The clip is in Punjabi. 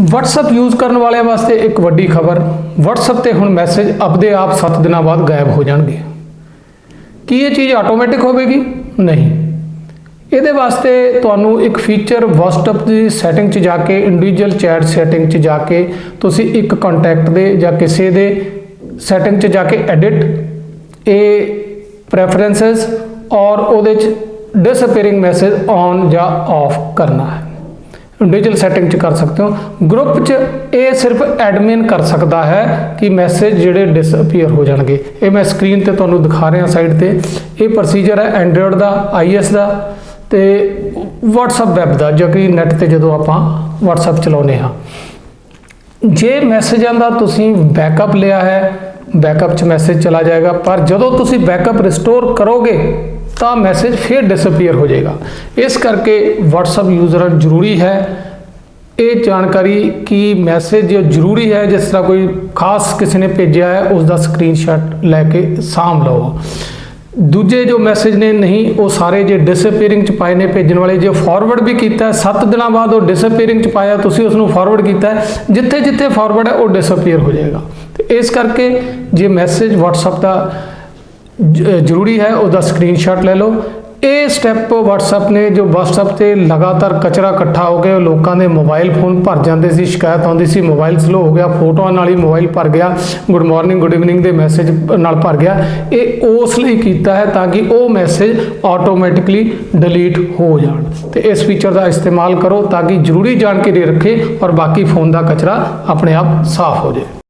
WhatsApp ਯੂਜ਼ ਕਰਨ ਵਾਲਿਆਂ ਵਾਸਤੇ ਇੱਕ ਵੱਡੀ ਖਬਰ, WhatsApp ਤੇ ਹੁਣ ਮੈਸੇਜ ਆਪਦੇ ਆਪ 7 ਦਿਨਾਂ ਬਾਅਦ ਗਾਇਬ ਹੋ ਜਾਣਗੇ। ਕੀ ਇਹ ਚੀਜ਼ ਆਟੋਮੈਟਿਕ ਹੋਵੇਗੀ? ਨਹੀਂ। ਇਹਦੇ ਵਾਸਤੇ ਤੁਹਾਨੂੰ ਇੱਕ ਫੀਚਰ WhatsApp ਦੀ ਸੈਟਿੰਗ 'ਚ ਜਾ ਕੇ ਇੰਡੀਵਿਜੂਅਲ ਚੈਟ ਸੈਟਿੰਗ 'ਚ ਜਾ ਕੇ, ਤੁਸੀਂ ਇੱਕ ਕੰਟੈਕਟ ਦੇ ਜਾਂ ਕਿਸੇ ਦੇ ਸੈਟਿੰਗ 'ਚ ਜਾ ਕੇ ਐਡਿਟ ਇਹ ਪ੍ਰੈਫਰੈਂਸਸ ਔਰ ਉਹਦੇ 'ਚ ਡਿਸਅਪੀਅਰਿੰਗ ਮੈਸੇਜ ਔਨ ਜਾਂ ਆਫ ਕਰਨਾ ਹੈ। ਇੰਡੀਵਿਜੂਅਲ ਸੈਟਿੰਗ 'ਚ ਕਰ ਸਕਦੇ ਹੋ। ਗਰੁੱਪ 'ਚ ਇਹ ਸਿਰਫ ਐਡਮਿਨ ਕਰ ਸਕਦਾ ਹੈ ਕਿ ਮੈਸੇਜ ਜਿਹੜੇ ਡਿਸਅਪੀਅਰ ਹੋ ਜਾਣਗੇ। ਇਹ ਮੈਂ ਸਕਰੀਨ ਤੇ ਤੁਹਾਨੂੰ ਦਿਖਾ ਰਿਹਾ ਸਾਈਡ ਤੇ। ਇਹ ਪ੍ਰੋਸੀਜਰ ਹੈ ਐਂਡਰੋਇਡ ਦਾ ਆਈਐਸ ਦਾ ਤੇ WhatsApp ਵੈਬ ਦਾ, ਜੋ ਕਿ ਨੈਟ ਤੇ ਜਦੋਂ ਆਪਾਂ WhatsApp ਚਲਾਉਂਦੇ ਹਾਂ। ਜੇ ਮੈਸੇਜਾਂ ਦਾ ਤੁਸੀਂ ਬੈਕਅਪ ਲਿਆ ਹੈ ਬੈਕਅਪ 'ਚ ਮੈਸੇਜ ਚਲਾ ਜਾਏਗਾ। ਪਰ ਜਦੋਂ ਤੁਸੀਂ ਬੈਕਅਪ ਰਿਸਟੋਰ ਕਰੋਗੇ ਤਾਂ ਮੈਸੇਜ ਫਿਰ ਡਿਸਅਪੀਅਰ ਹੋ ਜਾਏਗਾ। ਇਸ ਕਰਕੇ WhatsApp ਯੂਜ਼ਰਾਂ ਨੂੰ ਜ਼ਰੂਰੀ ਹੈ ਇਹ ਜਾਣਕਾਰੀ ਕਿ ਮੈਸੇਜ ਜੋ ਜ਼ਰੂਰੀ ਹੈ, ਜਿਸ ਤਰ੍ਹਾਂ ਕੋਈ ਖਾਸ ਕਿਸੇ ਨੇ ਭੇਜਿਆ ਹੈ ਉਸ ਦਾ ਸਕਰੀਨਸ਼ਾਟ ਲੈ ਕੇ ਸਾਂਭ ਲਓ। ਦੂਜੇ ਜੋ ਮੈਸੇਜ ਨੇ ਨਹੀਂ, ਉਹ ਸਾਰੇ ਜੇ ਡਿਸਅਪੀਅਰਿੰਗ ਚ ਪਾਏ ਨੇ, ਭੇਜਣ ਵਾਲੇ ਜੇ ਫਾਰਵਰਡ ਵੀ ਕੀਤਾ 7 ਦਿਨਾਂ ਬਾਅਦ ਉਹ ਡਿਸਅਪੀਅਰਿੰਗ ਚ ਪਾਇਆ, ਤੁਸੀਂ ਉਸ ਨੂੰ ਫਾਰਵਰਡ ਕੀਤਾ ਜਿੱਥੇ ਜਿੱਥੇ ਫਾਰਵਰਡ ਹੈ, ਉਹ ਡਿਸਅਪੀਅਰ ਹੋ ਜਾਏਗਾ। ਤੇ ਇਸ ਕਰਕੇ ਜੇ ਮੈਸੇਜ WhatsApp ਦਾ ਜ਼ਰੂਰੀ ਹੈ, ਉਹਦਾ ਸਕਰੀਨਸ਼ਾਟ ਲੈ ਲਓ। ਇਹ ਸਟੈਪ WhatsApp ਨੇ, ਜੋ WhatsApp ਤੇ ਲਗਾਤਾਰ ਕਚਰਾ ਇਕੱਠਾ ਹੋ ਗਿਆ, ਲੋਕਾਂ ਦੇ ਮੋਬਾਈਲ ਫੋਨ ਭਰ ਜਾਂਦੇ ਸੀ, ਸ਼ਿਕਾਇਤ ਆਉਂਦੀ ਸੀ ਮੋਬਾਈਲ ਸਲੋ ਹੋ ਗਿਆ, ਫੋਟੋਆਂ ਨਾਲ ਹੀ ਮੋਬਾਈਲ ਭਰ ਗਿਆ ਗੁੱਡ ਮਾਰਨਿੰਗ ਗੁੱਡ ਇਵਨਿੰਗ ਦੇ ਮੈਸੇਜ ਨਾਲ ਭਰ ਗਿਆ। ਇਹ ਉਸ ਲਈ ਕੀਤਾ ਹੈ ਤਾਂ ਕਿ ਉਹ ਮੈਸੇਜ ਆਟੋਮੈਟਿਕਲੀ ਡਿਲੀਟ ਹੋ ਜਾਣ। ਤੇ ਇਸ ਫੀਚਰ ਦਾ ਇਸਤੇਮਾਲ ਕਰੋ ਤਾਂ ਕਿ ਜ਼ਰੂਰੀ ਜਾਣਕਾਰੀ ਰੱਖੇ ਔਰ ਬਾਕੀ ਫੋਨ ਦਾ ਕਚਰਾ ਆਪਣੇ ਆਪ ਸਾਫ਼ ਹੋ ਜਾਏ।